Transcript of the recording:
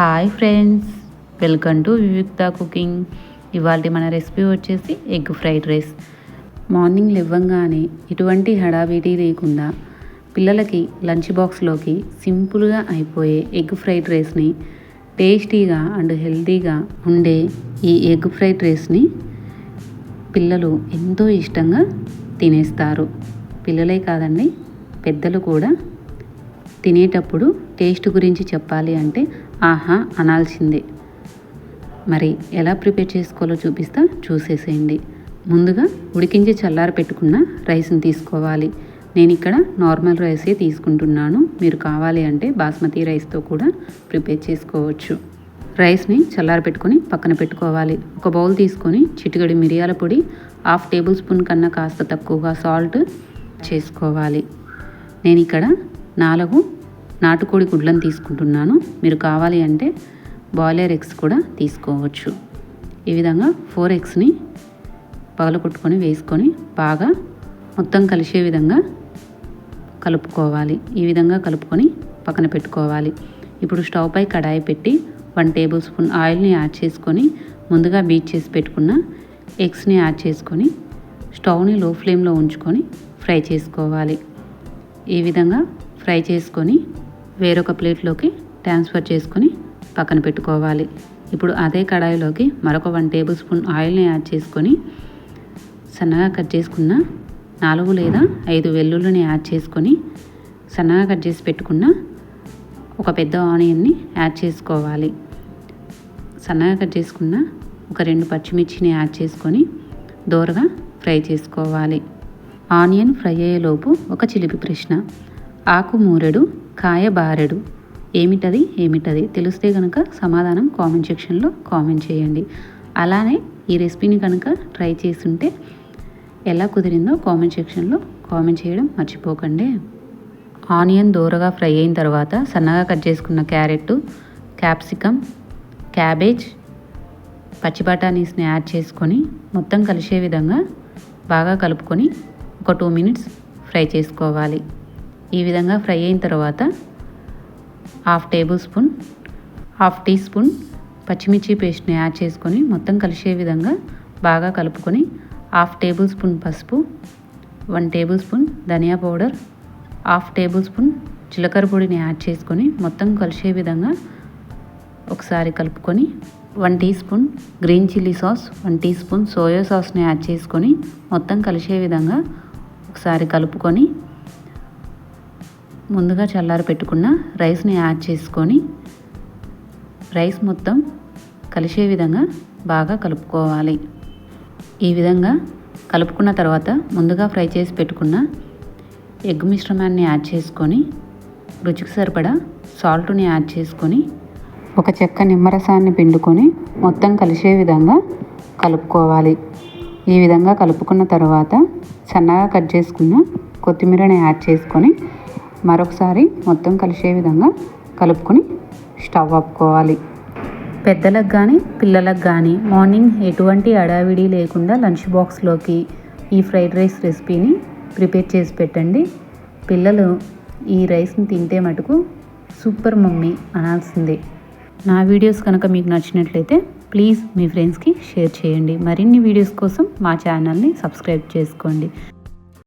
Hi friends welcome to Vivikta cooking ఇవాళ మన recipe వచ్చేసి ఎగ్ ఫ్రైడ్ రైస్ మార్నింగ్ లేవగానే ఎటువంటి హడావిడి లేకుండా పిల్లలకి లంచ్ బాక్స్లోకి సింపుల్గా అయిపోయే ఎగ్ ఫ్రైడ్ రైస్ని టేస్టీగా అండ్ హెల్తీగా ఉండే ఈ ఎగ్ ఫ్రైడ్ రైస్ని పిల్లలు ఎంతో ఇష్టంగా తినేస్తారు. పిల్లలే కాదండి పెద్దలు కూడా తినేటప్పుడు టేస్ట్ గురించి చెప్పాలి అంటే ఆహా అనాల్సిందే. మరి ఎలా ప్రిపేర్ చేసుకోవాలో చూపిస్తా చూసేసేయండి. ముందుగా ఉడికించి చల్లార పెట్టుకున్న రైస్ని తీసుకోవాలి. నేను ఇక్కడ నార్మల్ రైసే తీసుకుంటున్నాను. మీరు కావాలి అంటే బాస్మతి రైస్తో కూడా ప్రిపేర్ చేసుకోవచ్చు. రైస్ని చల్లార పెట్టుకొని పక్కన పెట్టుకోవాలి. ఒక బౌల్ తీసుకొని చిటికడి మిరియాల పొడి హాఫ్ టేబుల్ స్పూన్ కన్నా కాస్త తక్కువగా సాల్ట్ చేసుకోవాలి. నేను ఇక్కడ నాలుగు నాటుకోడి గుడ్లను తీసుకుంటున్నాను. మీరు కావాలి అంటే బాయిలర్ ఎగ్స్ కూడా తీసుకోవచ్చు. ఈ విధంగా ఫోర్ ఎగ్స్ని పగలగొట్టుకొని వేసుకొని బాగా మొత్తం కలిసే విధంగా కలుపుకోవాలి. ఈ విధంగా కలుపుకొని పక్కన పెట్టుకోవాలి. ఇప్పుడు స్టవ్ పై కడాయి పెట్టి వన్ టేబుల్ స్పూన్ ఆయిల్ని యాడ్ చేసుకొని ముందుగా బీట్ చేసి పెట్టుకున్న ఎగ్స్ని యాడ్ చేసుకొని స్టవ్ని లో ఫ్లేమ్లో ఉంచుకొని ఫ్రై చేసుకోవాలి. ఈ విధంగా ఫ్రై చేసుకొని వేరొక ప్లేట్లోకి ట్రాన్స్ఫర్ చేసుకొని పక్కన పెట్టుకోవాలి. ఇప్పుడు అదే కడాయిలోకి మరొక వన్ టేబుల్ స్పూన్ ఆయిల్ని యాడ్ చేసుకొని సన్నగా కట్ చేసుకున్న నాలుగు లేదా ఐదు వెల్లుల్లిని యాడ్ చేసుకొని సన్నగా కట్ చేసి పెట్టుకున్న ఒక పెద్ద ఆనియన్ని యాడ్ చేసుకోవాలి. సన్నగా కట్ చేసుకున్న ఒక రెండు పచ్చిమిర్చిని యాడ్ చేసుకొని దోరగా ఫ్రై చేసుకోవాలి. ఆనియన్ ఫ్రై అయ్యేలోపు ఒక చిలిపి ప్రశ్న ఆకుమూరెడు కాయ బారెడు ఏమిటది? ఏమిటది? తెలిస్తే కనుక సమాధానం కామెంట్ సెక్షన్లో కామెంట్ చేయండి. అలానే ఈ రెసిపీని కనుక ట్రై చేస్తుంటే ఎలా కుదిరిందో కామెంట్ సెక్షన్లో కామెంట్ చేయడం మర్చిపోకండి. ఆనియన్ దూరగా ఫ్రై అయిన తర్వాత సన్నగా కట్ చేసుకున్న క్యారెట్ క్యాప్సికమ్ క్యాబేజ్ పచ్చి బఠానీస్ని యాడ్ చేసుకొని మొత్తం కలిసే విధంగా బాగా కలుపుకొని ఒక టూ మినిట్స్ ఫ్రై చేసుకోవాలి. ఈ విధంగా ఫ్రై అయిన తర్వాత half tablespoon half teaspoon పచ్చిమిర్చి పేస్ట్ని యాడ్ చేసుకొని మొత్తం కలిసే విధంగా బాగా కలుపుకొని హాఫ్ టేబుల్ స్పూన్ పసుపు వన్ టేబుల్ స్పూన్ ధనియా పౌడర్ హాఫ్ టేబుల్ స్పూన్ జీలకర్ర పొడిని యాడ్ చేసుకొని మొత్తం కలిసే విధంగా ఒకసారి కలుపుకొని one teaspoon green chilli sauce one teaspoon soya సాస్ని add చేసుకొని మొత్తం కలిసే విధంగా ఒకసారి కలుపుకొని ముందుగా చల్లారి పెట్టుకున్న రైస్ని యాడ్ చేసుకొని రైస్ మొత్తం కలిసే విధంగా బాగా కలుపుకోవాలి. ఈ విధంగా కలుపుకున్న తర్వాత ముందుగా ఫ్రై చేసి పెట్టుకున్న ఎగ్ మిశ్రమాన్ని యాడ్ చేసుకొని రుచికి సరిపడా సాల్ట్ని యాడ్ చేసుకొని ఒక చెక్క నిమ్మరసాన్ని పిండుకొని మొత్తం కలిసే విధంగా కలుపుకోవాలి. ఈ విధంగా కలుపుకున్న తర్వాత సన్నగా కట్ చేసుకున్న కొత్తిమీరని యాడ్ చేసుకొని మరొకసారి మొత్తం కలిసే విధంగా కలుపుకొని స్టవ్ ఆపుకోవాలి. పెద్దలకు కానీ పిల్లలకు కానీ మార్నింగ్ ఎటువంటి అడావిడి లేకుండా లంచ్ బాక్స్లోకి ఈ ఫ్రైడ్ రైస్ రెసిపీని ప్రిపేర్ చేసి పెట్టండి. పిల్లలు ఈ రైస్ని తింటే మటుకు సూపర్ మమ్మీ అనాల్సిందే. నా వీడియోస్ కనుక మీకు నచ్చినట్లయితే ప్లీజ్ మీ ఫ్రెండ్స్కి షేర్ చేయండి. మరిన్ని వీడియోస్ కోసం మా ఛానల్ని సబ్స్క్రైబ్ చేసుకోండి.